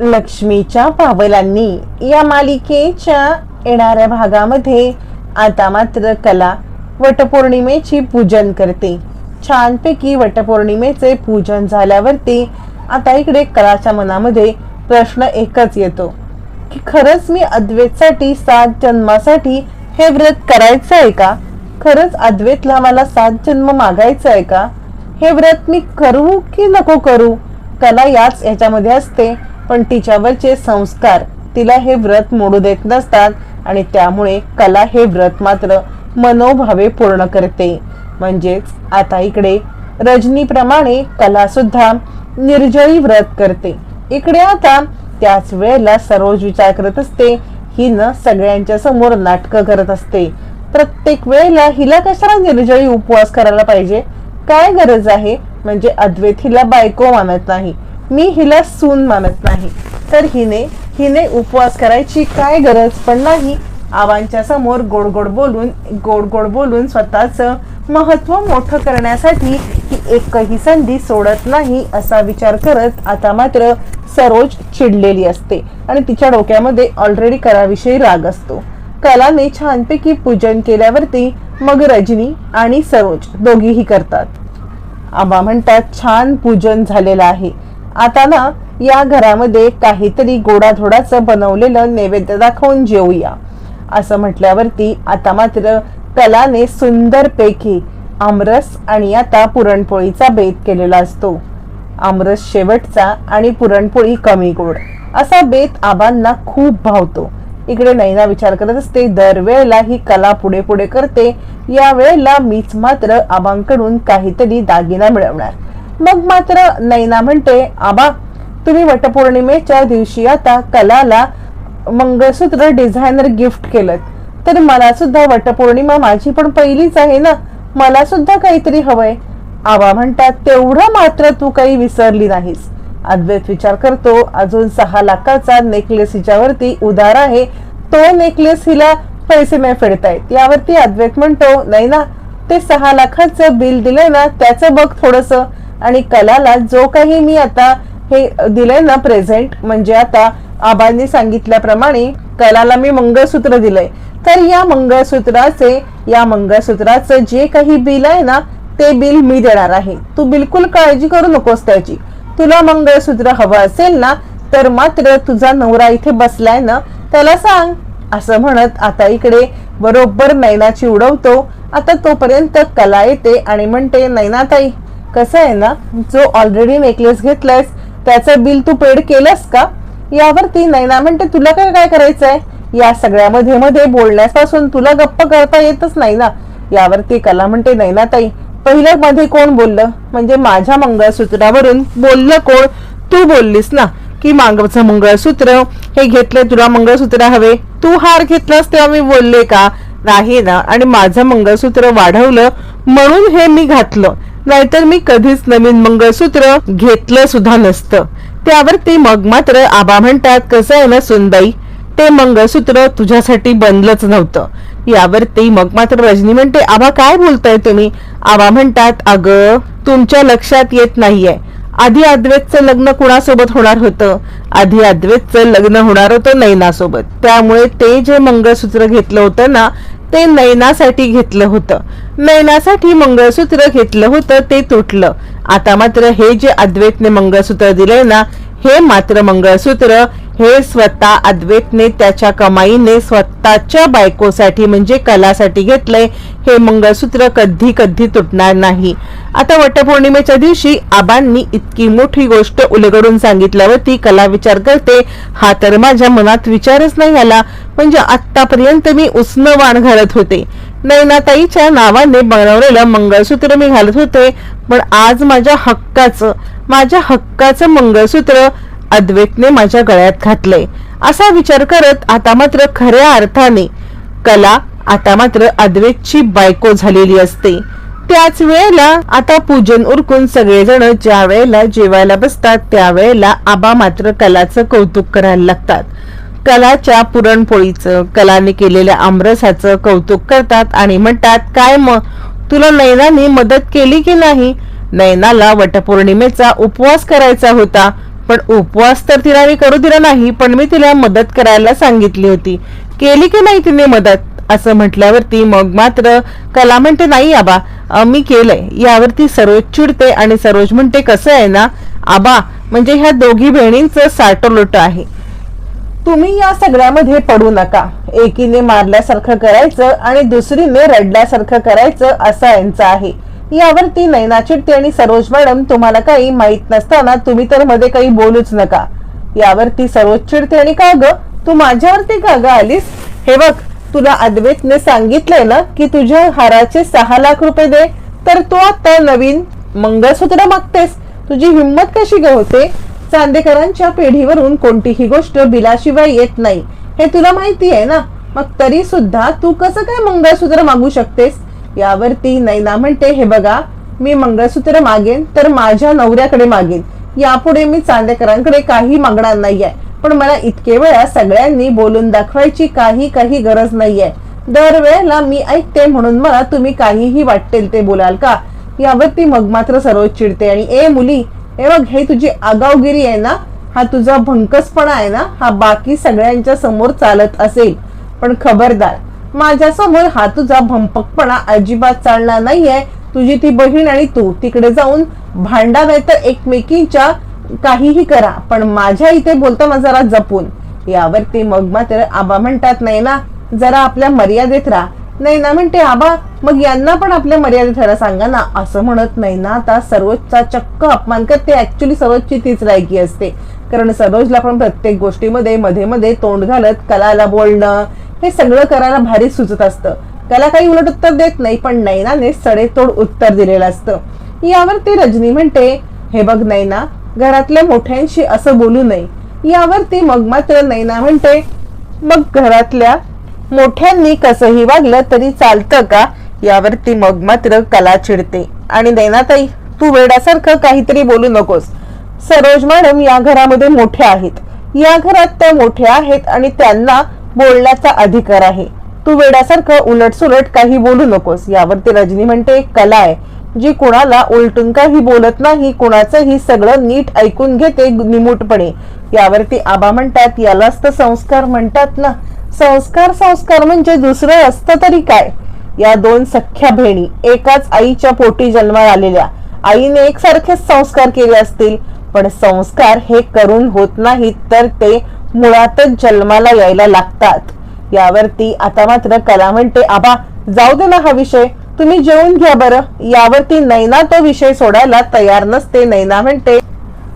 लक्ष्मीच्या पावलांनी या मालिकेच्या येणाऱ्या भागामध्ये आता मात्र कला वटपौर्णिमेची पूजन करते. छानपैकी वटपौर्णिमेचे पूजन झाल्यावरती आता इकडे कलाच्या मनामध्ये प्रश्न एकच येतो की खरंच मी अद्वैतसाठी सात जन्मासाठी हे व्रत करायचं आहे का? खरंच अद्वैतला मला सात जन्म मागायचं आहे का? हे व्रत मी करू की नको करू? कला याच याच्यामध्ये असते. पण तिच्यावरचे संस्कार तिला हे व्रत मोडू देत नसतात आणि त्यामुळे कला हे व्रत मात्र मनोभावे पूर्ण करते. म्हणजेच आता इकडे रजनीप्रमाणे कला सुद्धा निर्जळी व्रत करते. इकडे आता त्याच वेळेला सरोज विचार करत असते हिनं सगळ्यांच्या समोर नाटकं करत असते. प्रत्येक वेळेला हिला कशाला निर्जळी उपवास करायला पाहिजे? काय गरज आहे? म्हणजे अद्वैत हिला बायको मानत नाही. मी हिला सून मानत नाही. तर हिने हिने उपवास करायची काय गरज पण नाही. आवांच्या समोर गोड गोड बोलून गोड गोड बोलून स्वतःच महत्त्व मोठं करण्यासाठी ही एकही संधी सोडत नाही असा विचार करत आता मात्र सरोज चिडलेली असते आणि तिच्या डोक्यामध्ये ऑलरेडी कराविषयी राग असतो. कलाने छानपैकी पूजन केल्यावरती मग रजनी आणि सरोज दोघीही करतात. आबा म्हणतात छान पूजन झालेलं आहे. आता ना या घरामध्ये काहीतरी गोडाधोडाचं बनवलेलं नैवेद्य दाखवून जेवूया असं म्हटल्यावरती आता मात्र कलाने सुंदरपैकी आमरस आणि आता पुरणपोळीचा बेत केलेला असतो. आमरस शेवटचा आणि पुरणपोळी कमी गोड. असा बेत आबांना खूप भावतो. इकडे नैना विचार करत असते दरवेळेला ही कला पुढे पुढे करते. या वेळेला मीच मात्र आबांकडून काहीतरी दागिना मिळवणार. मग मात्र नैना म्हणते आबा तुम्ही वटपौर्णिमेच्या दिवशी आता कलाला मंगळसूत्र डिझायनर गिफ्ट केलं तर मला सुद्धा वटपौर्णिमा माझी पण पहिलीच आहे ना? मला सुद्धा काहीतरी हवंय. आबा म्हणतात तेवढं मात्र तू काही विसरली नाहीस. अद्वैत विचार करतो अजून सहा लाखाचा नेकलेस हिच्यावरती उदार आहे. तो नेकलेस हिला पैसे नाही फेडतायत. यावरती अद्वैत म्हणतो नाही ना ते सहा लाखाचं बिल दिलंय ना त्याचं बघ थोडस. आणि कलाला जो काही मी आता हे दिलंय ना प्रेझेंट म्हणजे आता आबांनी सांगितल्याप्रमाणे कलाला मी मंगळसूत्र दिलंय. तर या मंगळसूत्राचे या मंगळसूत्राचं जे काही बिल आहे ना ते बिल मी देणार आहे. तू बिलकुल काळजी करू नकोस त्याची. तुला मंगळसूत्र हवं असेल ना तर मात्र तुझा नवरा इथे बसलाय ना त्याला सांग. असं म्हणत आता इकडे बरोबर नैनाची उडवतो. आता तोपर्यंत कला येते आणि म्हणते नैनाताई कसं आहे ना जो ऑलरेडी नेकलेस घेतलायस त्याचं बिल तू पेड केलंस का? यावरती नैना म्हणते तुला काय काय करायचंय? या सगळ्यामध्ये मध्ये बोलण्यापासून तुला गप्प करता येतच नाही ना. यावरती कला म्हणते नैनाताई पहिलं मध्ये कोण बोललं? म्हणजे माझ्या मंगळसूत्रावरून बोललं कोण? तू बोललीस ना की मागचं मंगळसूत्र हे घेतलंय तुला मंगळसूत्र हवे. तू हार घेतलास तेव्हा मी बोलले का? नाही ना आणि माझं मंगळसूत्र वाढवलं म्हणून हे मी घातलं. नाहीतर मी कधीच नवीन मंगळसूत्र घेतलं सुद्धा नसतं. त्यावर ते मग मात्र आबा म्हणतात कसं आहे ना सुनबाई? ते मंगळसूत्र तुझ्यासाठी बनलंच नव्हतं. यावर ती मग मात्र रजनी म्हणते आबा काय बोलताय तुम्ही? आबा म्हणतात अगं तुमच्या लक्षात येत नाहीये. आधी अद्वैतचं लग्न कुणासोबत होणार होतं? आधी अद्वैतचं लग्न होणार होतं नैनासोबत. त्यामुळे ते जे मंगळसूत्र घेतलं होतं ना ते नैनासाठी घेतलं होतं. नैनासाठी मंगळसूत्र घेतलं होतं ते तुटलं. आता मात्र हे जे अद्वैतने मंगळसूत्र दिलंय ना हे मात्र मंगळसूत्र हे स्वतः अद्वैतने त्याच्या कमाईने स्वतःच्या बायकोसाठी म्हणजे कलासाठी घेतलंय हे मंगळसूत्र कधी कधी तुटणार नाही. आता वटपौर्णिमेच्या दिवशी आबांनी इतकी मोठी गोष्ट उलगडून सांगितल्यावरती कला विचार करते. हा तर माझ्या मनात विचारच नाही आला. म्हणजे आतापर्यंत मी उसनं वाण घालत होते. नैनाताईच्या नावाने बनवलेलं मंगळसूत्र मी घालत होते. पण आज माझ्या हक्काचं माझ्या हक्काचं मंगळसूत्र अद्वैतने माझ्या गळ्यात घातलंय. असा विचार करत आता मात्र खऱ्या अर्थाने कला आता मात्र अद्वैतची बायको झालेली असते. त्याच वेळेला आता पूजन उरकून सगळेजण ज्या वेळेला जेवायला बसतात त्यावेळेला आबा मात्र कलाचं कौतुक करायला लागतात. कलाच्या पुरणपोळीचं कलाने केलेल्या आमरसाचं कौतुक करतात आणि म्हणतात काय मग? तुला नैनाने मदत केली की नाही? नैनाला वटपौर्णिमेचा उपवास करायचा होता. पण उपवास तर तिला मी करू दिला नाही पण मी तिला मदत करायला सांगितली होती. केली की नाही तिने मदत? असं म्हटल्यावरती मग मात्र कला म्हणते नाही आबा मी केलंय. यावरती सरोज चिडते आणि सरोज म्हणते कसं आहे ना आबा म्हणजे ह्या दोघी बहिणींचं साटोलोट आहे. तुम्ही या सगळ्यामध्ये पडू नका. एकीने मारल्यासारखं करायचं आणि दुसरीने रडल्यासारखं करायचं असं यांचं आहे. यावरती नैना चिडते आणि सरोज मॅडम तुम्हाला काही माहीत नसताना तुम्ही तर मध्ये काही बोलूच नका. यावरती सरोज चिडते आणि का ग? तू माझ्यावरती का ग आलीस? हे बघ तुला अद्वैतने सांगितलंय ना की तुझ्या हाराचे सहा लाख रुपये दे तर तू आता नवीन मंगळसूत्र मागतेस. तुझी हिंमत कशी ग होते? चांदेकरांच्या पेढीवरून कोणतीही गोष्ट बिलाशिवाय येत नाही. हे तुला माहिती आहे ना? मग तरी सुद्धा तू कसं काय मंगळसूत्र मागू शकतेस? यावरती नैना म्हणते हे बघा मी मंगळसूत्र मागेन तर माझ्या नवऱ्याकडे मागेन. यापुढे मी चांदेकरांकडे काही मागणार नाहीये. पण मला इतके वेळा सगळ्यांनी बोलून दाखवायची काही काही गरज नाहीये. दरवेळेला मी ऐकते म्हणून मला तुम्ही काहीही वाटेल ते बोलाल का? यावर ती मग मात्र सरोज चिडते आणि ए मुली हे बघ हे तुझी आगावगिरी आहे ना? हा तुझा भंकसपणा आहे ना? हा बाकी सगळ्यांच्या समोर चालत असेल. पण खबरदार माझ्यासमोर हा तुझा भंपकपणा अजिबात चालणार नाहीये. तुझी ती बहीण आणि तू तिकडे जाऊन भांडा नाही तर एकमेकींच्या काहीही करा पण माझ्या इथे बोलताना जरा जपून. यावरती मग मात्र आबा म्हणतात नाही ना जरा आपल्या मर्यादेत राहा. नाही ना म्हणते आबा मग यांना पण आपल्या मर्यादेत राहा सांगा ना. असं म्हणत नाही ना आता सरोजचा चक्क अपमान करते ऍक्च्युली सरोजची तीच लायकी असते. कारण सरोजला पण प्रत्येक गोष्टीमध्ये मध्ये मध्ये तोंड घालत कलाला बोलणं हे सगळं करायला भारी सुचत असतं. कला काही उलट उत्तर देत नाही पण नैनाने सडेतोड उत्तर दिलेलं असतं. यावर ते रजनी म्हणते हे बघ नैना घरातल्या मोठ्यांशी असं बोलू नये. यावरती मग मात्र नैना म्हणते मग घरातल्या मोठ्यांनी कसंही वागलं तरी चालतं का? यावरती मग मात्र कला चिडते. आणि नैनाताई तू वेडासारखं काहीतरी बोलू नकोस. सरोज मॅडम या घरामध्ये मोठ्या आहेत. या घरात त्या मोठ्या आहेत आणि त्यांना बोलण्याचा अधिकार आहे. तू वेडासारखं उलट सुलट काही बोलू नकोस. यावरती रजनी म्हणते कला आहे. जी कुणाला उलटून काही बोलत नाही कुणाचंही सगळं नीट ऐकून घेते निमूटपणे. यावरती आबा म्हणतात यालाच तर संस्कार म्हणतात ना. संस्कार संस्कार म्हणजे दुसरं असतं तरी काय? या दोन सख्या बहिणी एकाच आईच्या पोटी जन्माला आलेल्या. आईने एकसारखेच संस्कार केले असतील पण संस्कार हे करून होत नाहीत तर ते मुळातच जन्माला यायला लागतात. यावरती आता मात्र कला म्हणते आबा जाऊ दे ना हा विषय. तुम्ही जेवून घ्या बरं. यावरती नैना तो विषय सोडायला तयार नसते. नैना म्हणते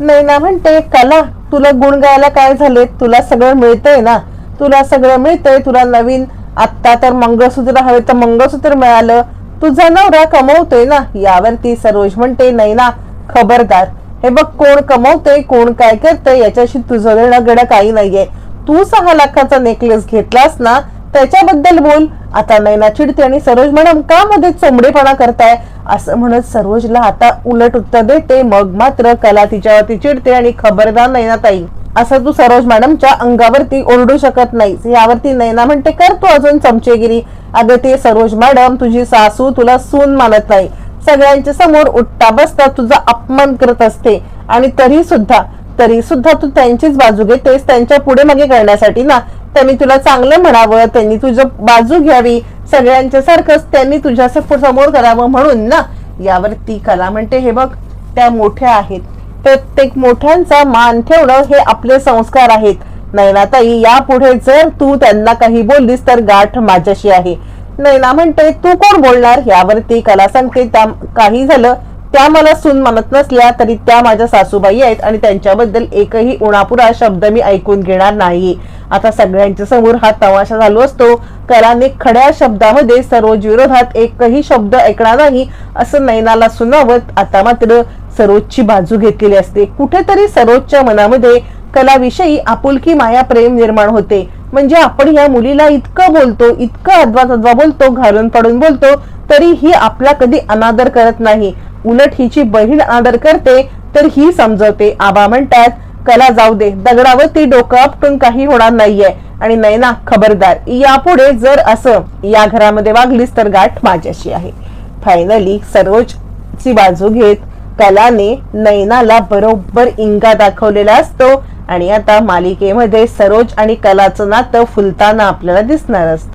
नैना म्हणते कला तुला गुण गायला काय झाले तुला सगळं मिळतंय ना? तुला सगळं मिळतंय? तुला नवीन आत्ता तर मंगळसूत्र हवे तर मंगळसूत्र मिळालं. तुझा नवरा कमवतोय ना? यावरती सरोज म्हणते नैना खबरदार. हे बघ कोण कमवतोय कोण काय करतंय याच्याशी तुझं देणं काही नाहीये. तू सहा लाखाचा नेकलेस घेतलास ना? त्याच्याबद्दल बोल. आता नैना चिडते आणि सरोज मॅडम का मध्ये चोंबडेपणा करताय? असं म्हणत सरोजला आता उलट उत्तर देते मग मात्र कला तिच्यावरती चिडते आणि खबरदार नैनाताई असं तू सरोज मॅडमच्या अंगावरती ओरडू शकत नाहीस यावरती नैना म्हणते कर तू अजून चमचेगिरी. अगं ते सरोज मॅडम तुझी सासू तुला सून मानत नाही. सगळ्यांच्या समोर उठता बसता तुझा अपमान करत असते. आणि तरी सुद्धा तरी सुद्धा तू त्यांचीच बाजू घेतेस त्यांच्या पुढे मागे करण्यासाठी ना त्यांनी तुला चांगलं म्हणावं त्यांनी तुझं बाजू घ्यावी सगळ्यांच्या सारखंच त्यांनी तुझ्या समोर करावं म्हणून ना. यावर ती कला म्हणते हे बघ त्या मोठ्या आहेत. प्रत्येक मोठ्यांचा मान ठेवणं हे आपले संस्कार आहेत. नैनाताई यापुढे जर तू त्यांना काही बोललीस तर गाठ माझ्याशी आहे. नैना म्हणते तू कोण बोलणार? यावरती कला सांगते त्या काही झालं त्या मला सून मानत नसल्या तरी त्या माझ्या सासूबाई आहेत आणि त्यांच्याबद्दल एकही उणापुरा शब्द मी ऐकून घेणार नाही. आता सगळ्यांच्या समोर हा तमाशा चालू असतो. कलाने खड्या शब्दामध्ये सरोज विरोधात एकही शब्द ऐकणार नाही असं नैनाला सुनावत आता मात्र सरोजची बाजू घेतलेली असते. कुठेतरी सरोजच्या मनामध्ये कलाविषयी आपुलकी माया प्रेम निर्माण होते. म्हणजे आपण या मुलीला इतकं बोलतो इतकं अद्वा तद्वा बोलतो घालून पडून बोलतो तरी ही आपला कधी अनादर करत नाही. उलट हिची बहीण आदर करते तर ही समजवते. आबा म्हणतात कला जाऊ दे. दगडावर ती डोकं आपटून काही होणार नाहीये. आणि नैना खबरदार यापुढे जर असं या घरामध्ये वागलीस तर गाठ माझ्याशी आहे. फायनली सरोजची बाजू घेत कलाने नैनाला बरोबर इंगा दाखवलेला असतो. आणि आता मालिकेमध्ये सरोज आणि कलाचं नातं फुलताना आपल्याला दिसणार असतं.